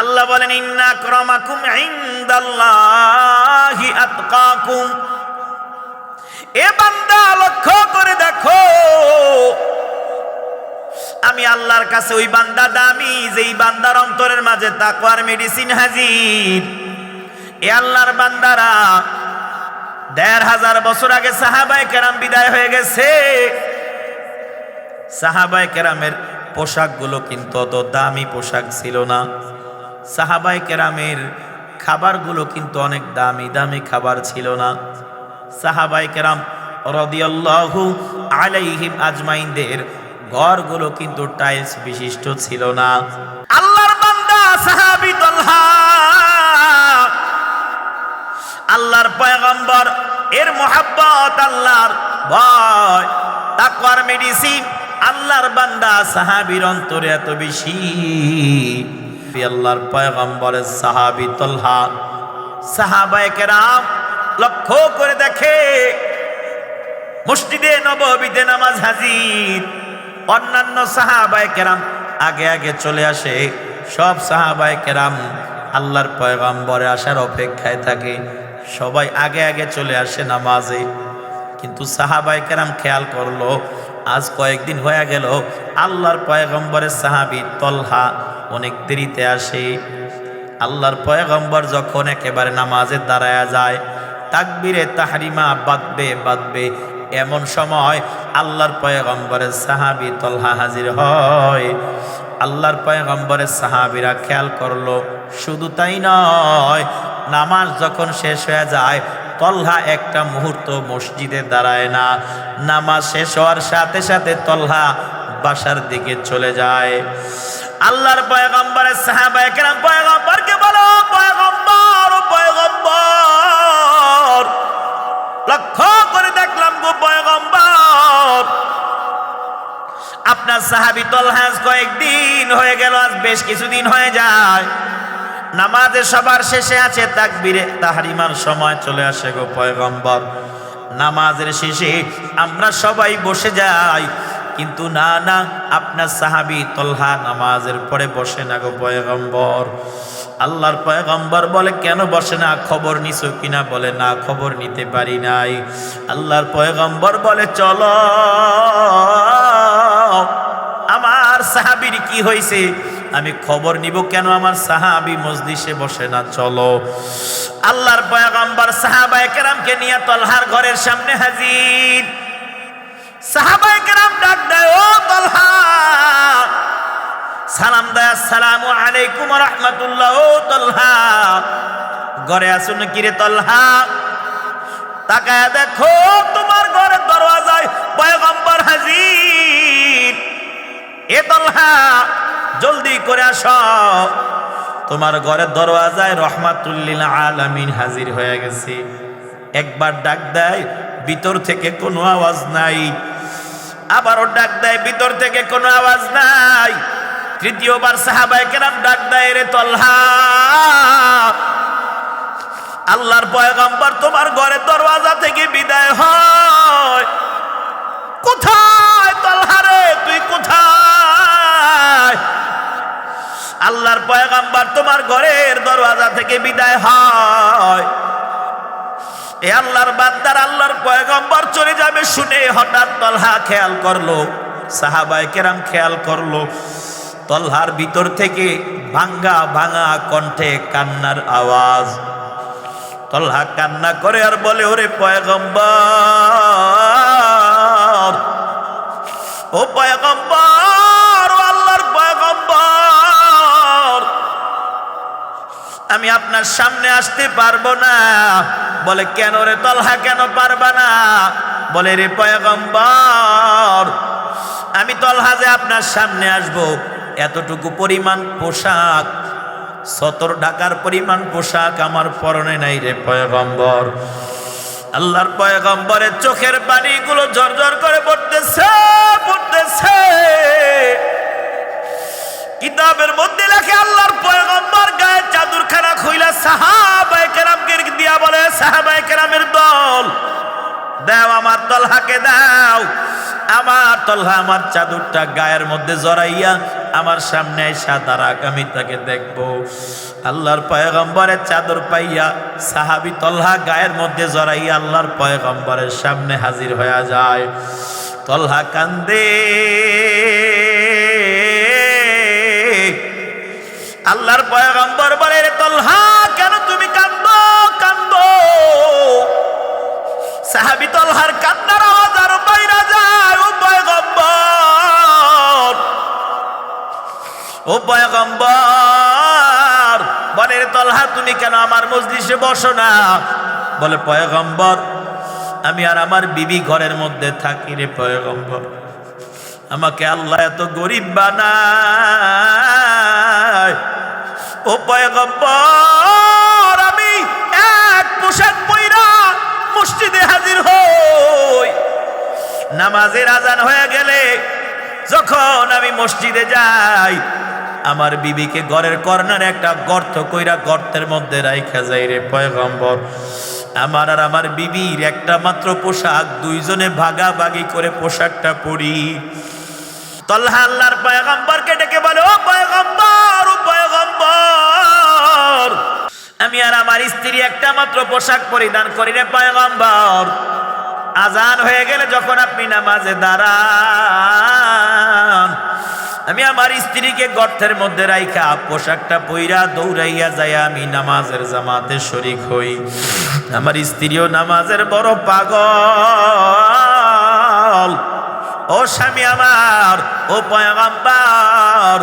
আল্লাহ বলেন, ইন্না ক্রমাকুম ইনদাল্লাহি আতকাকুম। এ বান্দা লক্ষ্য করে দেখো, আমি আল্লাহর কাছে ওই বান্দা দামি, যেই বান্দার অন্তরের মাঝে তাকওয়ার মেডিসিন হাজির। এ আল্লাহর বান্দারা দেড় হাজার বছর আগে সাহাবায় কেরাম বিদায় হয়ে গেছে। সাহাবায় কেরামের পোশাকগুলো কিন্তু অত দামি পোশাক ছিল না। সাহাবায় কেরামের খাবারগুলো কিন্তু অনেক দামি দামি খাবার ছিল না। সাহাবায় কেরাম রদিয়াল্লাহু আলাইহিম আজমাইনদের ঘরগুলো কিন্তু টাইলস বিশিষ্ট ছিল না। আল্লাহর বান্দা, সাহাবী তলহা। আল্লাহর পয়গম্বর, এর মোহাব্বত, আল্লাহর ভয়, তাকওয়ার মেডিসিন, আল্লাহর বান্দা, সাহাবীর অন্তরে এত বেশি। আল্লাহর পয়গম্বরের সাহাবী তলহা, সাহাবায়ে কেরাম লক্ষ্য করে দেখে, মসজিদে নববীতে নামাজ হাজির। অন্যান্য সাহাবায়ে কেরাম আগে আগে চলে আসে। সব সাহাবায়ে কেরাম আল্লাহর পয়গম্বরে আসার অপেক্ষায় থাকে। সবাই আগে আগে চলে আসে নামাজে। কিন্তু সাহাবাই কেরাম খেয়াল করল আজ কয়েকদিন হয়ে গেল, আল্লাহর পয়গম্বরের সাহাবি তলহা অনেক দেরিতে আসে। আল্লাহর পয়গম্বর যখন একেবারে নামাজে দাঁড়ায়া যায়, তাকবিরে তাহারিমা বাঁধবে বাঁধবে, এমন সময় আল্লাহর পয়গম্বরের সাহাবি তলহা হাজির হয়। আল্লাহর পয়গম্বরের সাহাবিরা খেয়াল করল, শুধু তাই নয়, নামাজ যখন শেষ হয়ে যায় তলহা একটা মুহূর্ত মসজিদে দাঁড়ায় না। নামাজ শেষ হওয়ার সাথে সাথে তলহা বাসার দিকে চলে যায়। আল্লাহর পয়গম্বরের সাহাবায়ে কেরাম পয়গম্বরকে বলো, পয়গম্বর পয়গম্বর। লক্ষ্য করে দেখলাম গো পয়গম্বর। আপনার সাহাবি তলহাজ কয়েকদিন হয়ে গেল, আজ বেশ কিছুদিন হয়ে যায়। নামাজে সবার শেষে আছে তাকবীরে, তাহারিমার সময় চলে আসে গো পয়গম্বর। নামাজের শেষে আমরা সবাই বসে যাই, কিন্তু না না, আপনার সাহাবি তলহা নামাজের পরে বসে না গো পয়গম্বর। আল্লাহর পয়গম্বর বলে, কেন বসে না? খবর নিছো কিনা? বলে, না, খবর নিতে পারি নাই। আল্লাহর পয়গম্বর বলে, চলো। আমার সাহাবির কি হয়েছে আমি খবর নিব কেন আমার সাহাবি মজলিসে বসে না? চলো। আল্লাহর পয়গম্বর সাহাবায়ে কেরামকে নিয়ে তলহার ঘরের সামনে হাজির। দেখো, তোমার ঘরের দরওয়াজায় পয়গম্বর হাজির। এ তলহা, জলদি করে আস। তোমার ঘরের দরওয়াজায় রহমাতুল্লিল আলামিন হাজির হয়ে গেছে। একবার ডাক দেয়, ভিতর থেকে কোনো আওয়াজ নাই। আবারও ডাক দেয়, ভিতর থেকে কোনো আওয়াজ নাই। তৃতীয়বার সাহাবায়ে কেরাম ডাক দেয় রে তলহা, আল্লাহর পয়গম্বর, তোমার ঘরের দরওয়াজা থেকে বিদায় হয়। কোথায়? আল্লাহর পয়গম্বর তোমার ঘরের দরওয়াজা থেকে বিদায় হয়। এ আল্লাহর বান্দার আল্লাহর পয়গম্বর চলে যাবে শুনে হঠাৎ তলহা খেয়াল করল, সাহাবায় কেরাম খেয়াল করল। তলহার ভিতর থেকে ভাঙ্গা ভাঙা কণ্ঠে কান্নার আওয়াজ। তলহা কান্না করে আর বলে, ওরে পয়গম্বর, ও পয়গম্বর আমি আপনার সামনে আসতে পারব না। বলে, কেন রে তলহা, কেন পারবা না? বলে, রে পয়গম্বর, আমি তলহা যে আপনার সামনে আসব, এতটুকু পরিমাণ পোশাক, সতর ঢাকার পরিমাণ পোশাক আমার পরনে নাই রে পয়গম্বর। আল্লাহর পয়গম্বরের চোখের পানিগুলো ঝরঝর করে পড়তেছে পড়তেছে। কিতাবের মধ্যে লেখে, আল্লাহর পয়গম্বর গায়ে তলহাকে দাও। আমার তলহা আমার চাদরটা গায়ের মধ্যে জড়াইয়া আমার সামনে আইসা দাঁড়াক আমি তাকে দেখব। আল্লাহর পয়গম্বরের চাদর পাইয়া সাহাবি তল্হা গায়ের মধ্যে জড়াইয়া আল্লাহর পয়গম্বরের সামনে হাজির হয়ে যায়। তল্হা কান্দে। আল্লাহর পয়গম্বর ও পয়গম্বর বলে তলহা তুমি কেন আমার মজলিসে বসো না? বলে, পয়গম্বর, আমি আর আমার বিবি ঘরের মধ্যে থাকি রে পয়গম্বর। আমাকে আল্লাহ এত গরিব বানায়। ও পয়গম্বর, আমি এক পোশাক পইরা মসজিদে হাজির হই। নামাজের আজান হয়ে গেলে যখন আমি মসজিদে যাই আমার বিবিকে ঘরের কর্নারে একটা গর্ত কইরা গর্তের মধ্যে রাইখা যাই রে পয়গম্বর। আমার আর আমার বিবির একটা মাত্র পোশাক, দুইজনে ভাগাভাগি করে পোশাকটা পরি। তল্হা আল্লাহর পয়গম্বরকে ডেকে বলে, ও পয়গম্বর ও পয়গম্বর, আমি আর আমার স্ত্রী একটা মাত্র পোশাক পরিধান করি রে পয়গম্বর। আজান হয়ে গেলে যখন আপনি নামাজে দাঁড়ান আমি আমার স্ত্রীকে গর্তের মধ্যে রাইখা পোশাকটা পইরা দৌড়াইয়া যাই, আমি নামাজের জামাতে শরিক হই। আমার স্ত্রীও নামাজের বড় পাগল। ও স্বামী আমার, ও পয়গাম্বার।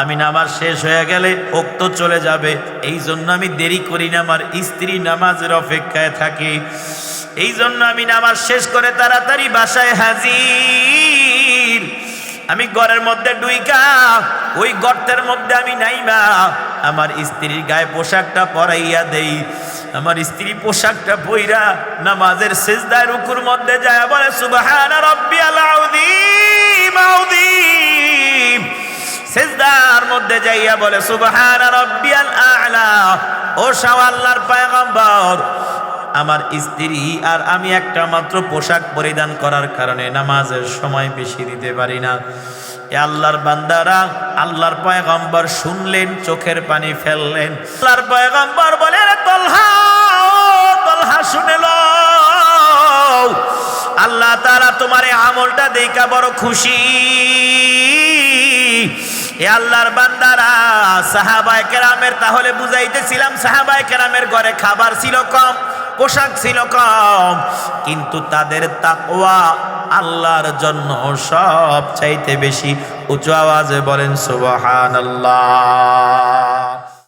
আমি নামাজ শেষ হয়ে গেলে উক্ত চলে যাবে। এই জন্য আমি দেরি করি না, আমার স্ত্রী নামাজের অপেক্ষায় থাকি। এই জন্য আমি নামাজ শেষ করে তাড়াতাড়ি বাসায় হাজির। আমি ঘরের মধ্যে ডুইকা, ওই গর্তের মধ্যে আমি নাইমা। আমার স্ত্রীর গায়ে পোশাকটা পরাইয়া দেই। আমার স্ত্রী পোশাকটা পইরা নামাজের সেজদায় রুকুর মধ্যে যায়, বলে, সুবাহান আউযীম আউযীম সেজদার মধ্যে যাইয়া বলে, সুবহান রাব্বিয়াল আ'লা। ও শাহ আল্লাহর পয়গম্বর আমার স্ত্রী আর আমি একটা মাত্র পোশাক পরিধান করার কারণে নামাজের সময় বেশি দিতে পারি না। আল্লাহর বান্দারা আল্লাহর পয়গম্বর শুনলেন, চোখের পানি ফেললেন। আল্লাহর পয়গম্বর বলে "রে তলহা, ও তলহা, শুনে আল্লাহ তারা তোমার আমলটা দেখা বড় খুশি। আল্লাহর বান্দারা, সাহাবায়ে কেরামের, তাহলে বুঝাইতেছিলাম, সাহাবায়ে কেরামের ঘরে খাবার ছিল কম। পোশাক ছিল কম, কিন্তু তাদের তাকওয়া আল্লাহর জন্য সব চাইতে বেশি উঁচু আওয়াজে বলেন, সুবহানাল্লাহ।